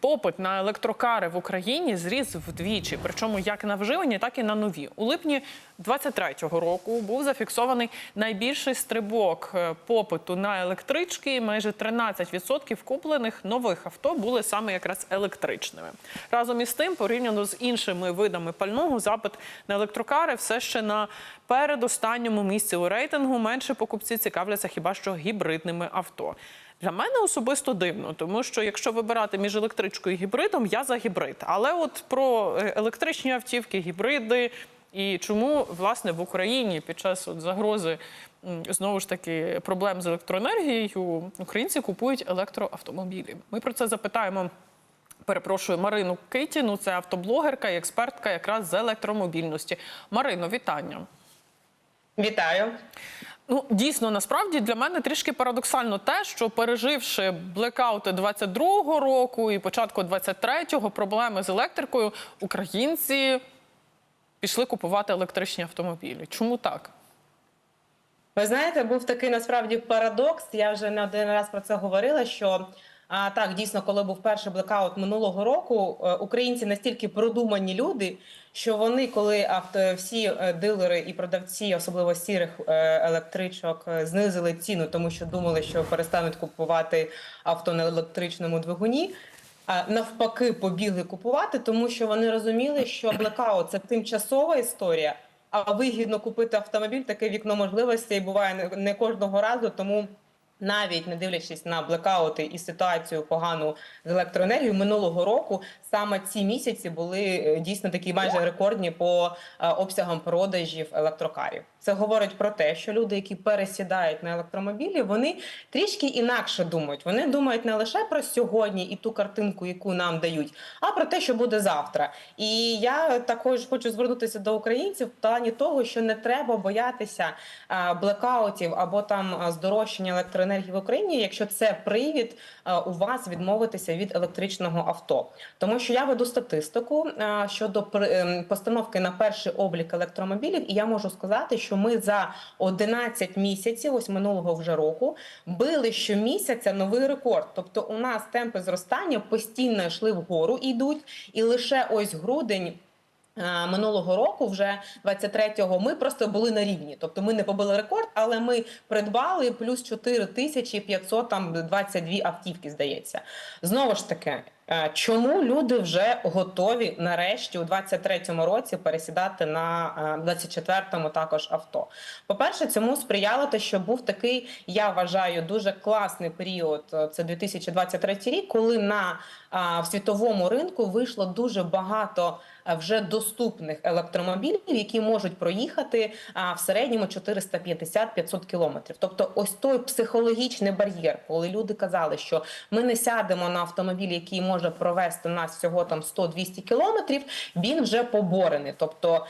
Попит на електрокари в Україні зріс вдвічі, причому як на вживані, так і на нові. У липні 23-го року був зафіксований найбільший стрибок е, попиту на електрички. Майже 13% куплених нових авто були саме якраз електричними. Разом із тим, порівняно з іншими видами пального, запит на електрокари все ще на передостанньому місці у рейтингу. Менше покупці цікавляться хіба що гібридними авто. Для мене особисто дивно, тому що якщо вибирати між електричкою і гібридом, я за гібрид. Але от про е, електричні автівки, гібриди і чому власне в Україні під час от загрози знову ж таки проблем з електроенергією українці купують електроавтомобілі. Ми про це запитаємо. Перепрошую Марину Китіну, це автоблогерка і експертка якраз з електромобільності. Марино, вітання. Вітаю. Ну, дійсно, насправді для мене трішки парадоксально те, що переживши блекаути 22-го року і початку 23-го проблеми з електрикою, українці пішли купувати електричні автомобілі. Чому так? Ви знаєте, був такий насправді парадокс. Я вже не один раз про це говорила. Що а, так дійсно, коли був перший блекаут минулого року, е, українці настільки продумані люди, що вони, коли авто всі е, дилери і продавці, особливо сірих е, електричок, е, знизили ціну, тому що думали, що перестануть купувати авто на електричному двигуні. А навпаки, побігли купувати, тому що вони розуміли, що блекаут це тимчасова історія. А вигідно купити автомобіль, таке вікно можливостей буває не- не кожного разу. Тому навіть не дивлячись на блекаути і ситуацію погану з електроенергією минулого року, саме ці місяці були е, дійсно такі майже рекордні по е, обсягам продажів електрокарів. Це говорить про те, що люди, які пересідають на електромобілі, вони трішки інакше думають. Вони думають не лише про сьогодні і ту картинку, яку нам дають, а про те, що буде завтра. І я також хочу звернутися до українців в плані того, що не треба боятися блекаутів або там а, здорожчання електроенергії в Україні, якщо це привід у вас відмовитися від електричного авто. Тому що я веду статистику щодо ем, постановки на перший облік електромобілів, і я можу сказати, що ми за 11 місяців, ось минулого вже року, били щомісяця новий рекорд. Тобто, у нас темпи зростання постійно йшли вгору, і йдуть, і лише ось грудень. е, Минулого року, вже 23-го, ми просто були на рівні. Тобто ми не побили рекорд, але ми придбали плюс 4522 автівки, здається. Знову ж таки, чому люди вже готові нарешті у 23-му році пересідати на е, 24-му також авто? По-перше, цьому сприяло те, що був такий, я вважаю, дуже класний період. е, Це 2023 рік, коли на в світовому ринку вийшло дуже багато вже доступних електромобілів, які можуть проїхати в середньому 450-500 кілометрів. Тобто, ось той психологічний бар'єр, коли люди казали, що ми не сядемо на автомобіль, який може провести нас всього там 100-200 кілометрів, він вже поборений. Тобто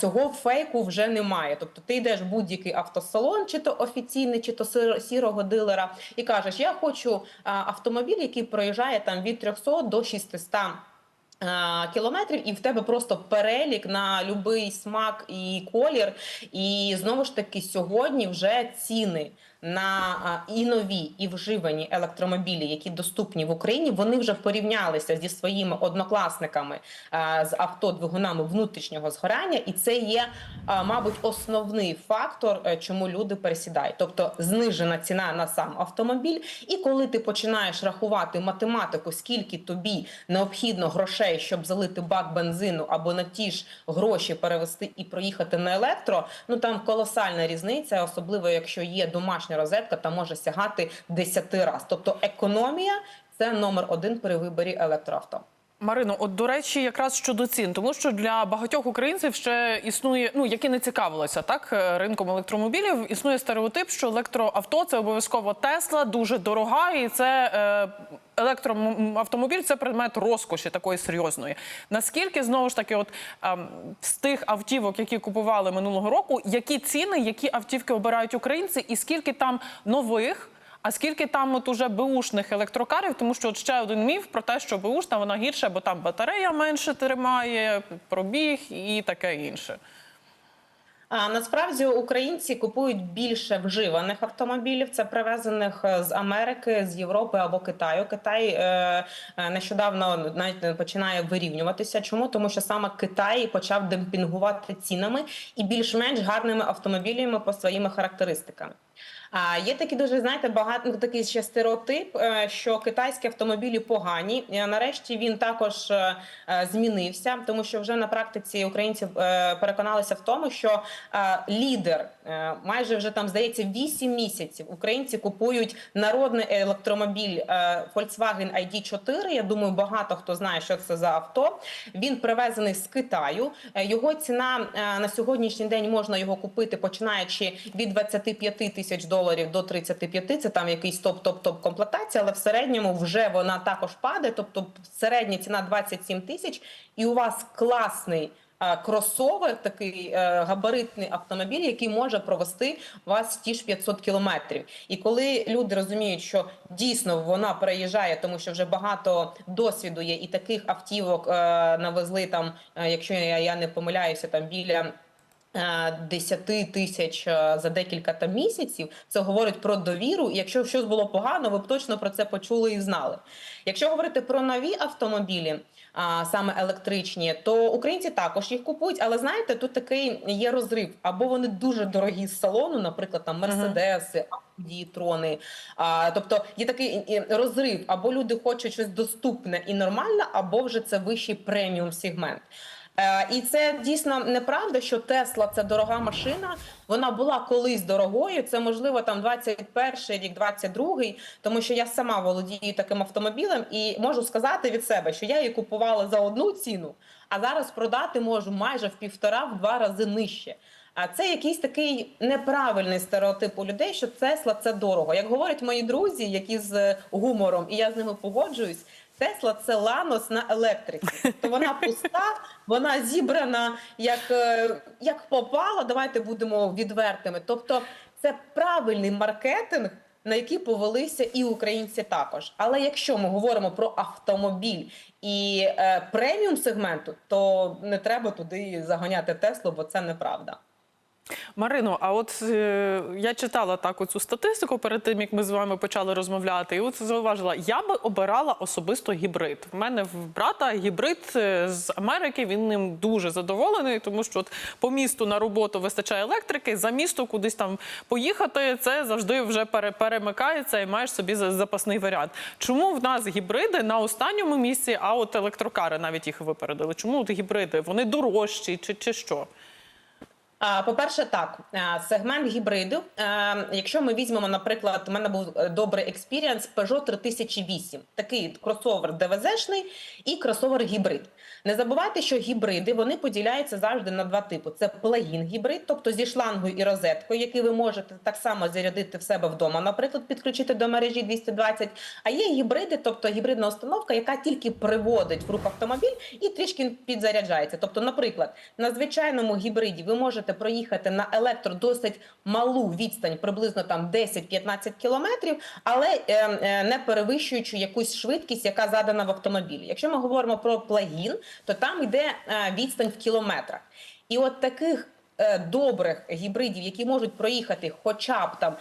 цього фейку вже немає. Тобто, ти йдеш в будь-який автосалон, чи то офіційний, чи то сірого дилера, і кажеш: я хочу автомобіль, який проїжджає там від 300 до 600 а, Кілометрів, і в тебе просто перелік на будь-який смак і колір. І знову ж таки, сьогодні вже ціни на і нові, і вживані електромобілі, які доступні в Україні, вони вже порівнялися зі своїми однокласниками з автодвигунами внутрішнього згорання, і це є, мабуть, основний фактор, е, чому люди пересідають. Тобто знижена ціна на сам автомобіль. І коли ти починаєш рахувати математику, скільки тобі необхідно грошей, щоб залити бак бензину або на ті ж гроші перевести і проїхати на електро, ну там колосальна різниця, особливо якщо є домашня розетка, та може сягати 10 разів. Тобто економія це номер один при виборі електроавто. Марино, от до речі, якраз щодо цін, тому що для багатьох українців ще існує, ну які не цікавилися так е, ринком електромобілів. Існує стереотип, що електроавто це обов'язково Тесла, дуже дорога, і це е, електроавтомобіль це предмет розкоші такої серйозної. Наскільки знову ж таки, от ем, з тих автівок, які купували минулого року, які ціни, які автівки обирають українці, і скільки там нових? А скільки там от уже беушних електрокарів, тому що от ще один міф про те, що беушна вона гірша, бо там батарея менше тримає, пробіг і таке інше. А насправді українці купують більше вживаних автомобілів. Це привезених е, з Америки, з Європи або Китаю. Китай е, е, нещодавно навіть починає вирівнюватися. Чому тому, що саме Китай почав демпінгувати цінами і більш-менш гарними автомобілями по своїми характеристиками. А є такі дуже знаєте, багато ну, такий ще стереотип, е, що китайські автомобілі погані. Нарешті він також е, е, змінився, тому що вже на практиці українці е, переконалися в тому, що е, лідер е, майже вже там здається 8 місяців. Українці купують народний електромобіль е, Volkswagen ID4. Я думаю, багато хто знає, що це за авто. Він привезений з Китаю. Е, Його ціна е, на сьогоднішній день можна його купити, починаючи від 25 тисяч доларів до 35. Це там якийсь топ-топ-топ комплектація, але в середньому вже вона також падає. Тобто середня ціна 27 тисяч, і у вас класний. е, Кросовер, такий е, габаритний автомобіль, який може провести вас ті ж 500 кілометрів. І коли люди розуміють, що дійсно вона переїжджає, тому що вже багато досвіду є, і таких автівок е, навезли там, якщо я не помиляюся, там біля. Е, 10 тисяч е, за декілька там місяців це говорить про довіру. І якщо щось було погано, ви б точно про це почули і знали. Якщо говорити про нові автомобілі, а саме електричні, то українці також їх купують. Але знаєте, тут такий є розрив. Або вони дуже дорогі з салону, наприклад, там мерседеси, Audi, трони. А, тобто є такий розрив, або люди хочуть щось доступне і нормальне, або вже це вищий преміум сегмент. Е, і це дійсно неправда, що Тесла це дорога машина. Вона була колись дорогою. Це можливо там 21 рік, 22-й, тому що я сама володію таким автомобілем і можу сказати від себе, що я її купувала за одну ціну, а зараз продати можу майже в півтора в два рази нижче. А це якийсь такий неправильний стереотип у людей, що Тесла це дорого. Як говорять мої друзі, які з гумором, і я з ними погоджуюсь. Тесла це ланос на електриці. Тобто вона пуста, вона зібрана як, е, як попало. Давайте будемо відвертими. Тобто, це правильний маркетинг, на який повелися і українці також. Але якщо ми говоримо про автомобіль і е, преміум сегменту, то не треба туди заганяти Теслу, бо це неправда. Марино, а от е, я читала так оцю статистику перед тим, як ми з вами почали розмовляти, і от зауважила, я би обирала особисто гібрид. В мене в брата гібрид е, з Америки. Він ним дуже задоволений, тому що от по місту на роботу вистачає електрики. За місто кудись там поїхати, це завжди вже пере- перемикається і маєш собі за- запасний варіант. Чому в нас гібриди на останньому місці, а от електрокари навіть їх випередили? Чому от гібриди? Вони дорожчі чи, чи що? А, По-перше, так, сегмент гібридів. е, Якщо ми візьмемо, наприклад, у мене був е, добрий експірієнс Peugeot 3008. Такий кросовер ДВЗ-шний і кросовер гібрид. Не забувайте, що гібриди вони поділяються завжди на два типи: це плагін гібрид, тобто зі шлангою і розеткою, який ви можете так само зарядити в себе вдома, наприклад, підключити до мережі 220. А є гібриди, тобто гібридна установка, яка тільки приводить в рух автомобіль і трішки підзаряджається. Тобто, наприклад, на звичайному гібриді ви можете проїхати на електро досить малу відстань, приблизно там 10-15 кілометрів, але е, е, не перевищуючи якусь швидкість, яка задана в автомобілі. Якщо ми говоримо про плагін, то там йде е, відстань в кілометрах. І от таких добрих гібридів, які можуть проїхати хоча б там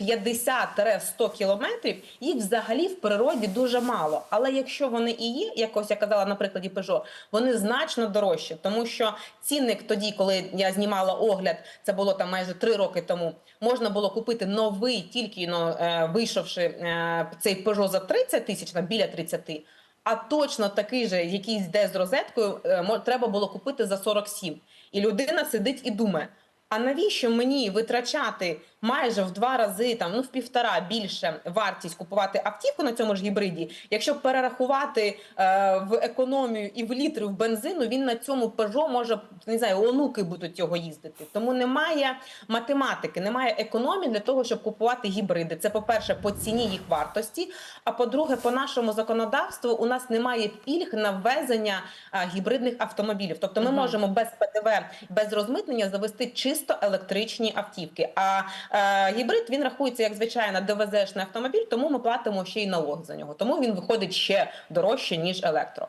50-100 кілометрів, їх взагалі в природі дуже мало. Але якщо вони і є, якось я казала на прикладі Peugeot, вони значно дорожчі, тому що цінник тоді, коли я знімала огляд, це було там майже 3 роки тому. Можна було купити новий, тільки ну, вийшовши е, цей Peugeot за 30 тисяч, на біля 30, а точно такий же, який йде з розеткою, е, треба було купити за 47. І людина сидить і думає: а навіщо мені витрачати майже в два рази, там ну в півтора більше вартість купувати автівку на цьому ж гібриді? Якщо перерахувати е, в економію і в літри в бензину, він на цьому Peugeot може не знаю, онуки будуть його їздити. Тому немає математики, немає економії для того, щоб купувати гібриди. Це по-перше, по ціні їх вартості. А по-друге, по нашому законодавству у нас немає пільг на ввезення гібридних автомобілів. Тобто, ми Мгм. можемо без ПДВ, без розмитнення завести чисто електричні автівки. А гібрид він рахується як звичайно ДВЗ-шний автомобіль, тому ми платимо ще й налог за нього. Тому він виходить ще дорожче ніж електро.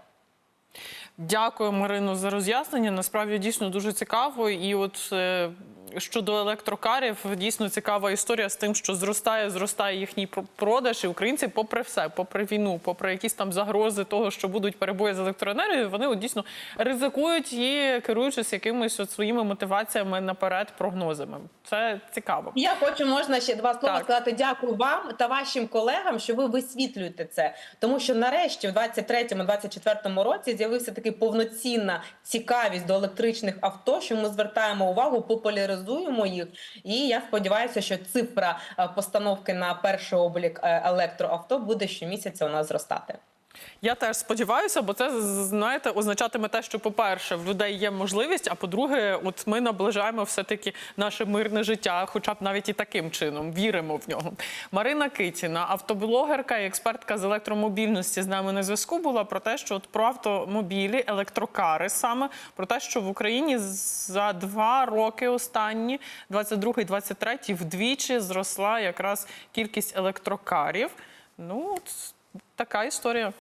Дякую, Марино, за роз'яснення. Насправді дійсно дуже цікаво. І от е, щодо електрокарів, дійсно цікава історія з тим, що зростає, зростає їхній про- продаж, і українці, попри все, попри війну, попри якісь там загрози того, що будуть перебої з електроенергією, вони от дійсно ризикують і керуючись якимись от своїми мотиваціями наперед, прогнозами. Це цікаво. Я хочу можна ще два слова Так. сказати. Дякую вам та вашим колегам, що ви висвітлюєте це. Тому що нарешті, в 23-24 році, з'явився такий повноцінна цікавість до електричних авто, що ми звертаємо увагу, популяризуємо їх. І я сподіваюся, що цифра е, постановки на перший облік е, електроавто буде щомісяця у нас зростати. Я теж сподіваюся, бо це знаєте, означатиме те, що, по-перше, в людей є можливість, а по-друге, от ми наближаємо все-таки наше мирне життя, хоча б навіть і таким чином віримо в нього. Марина Китіна, автоблогерка і експертка з електромобільності, з нами на зв'язку була про те, що от про автомобілі, електрокари саме про те, що в Україні за два роки останні, 22-23, вдвічі зросла якраз кількість електрокарів. Ну, от така історія.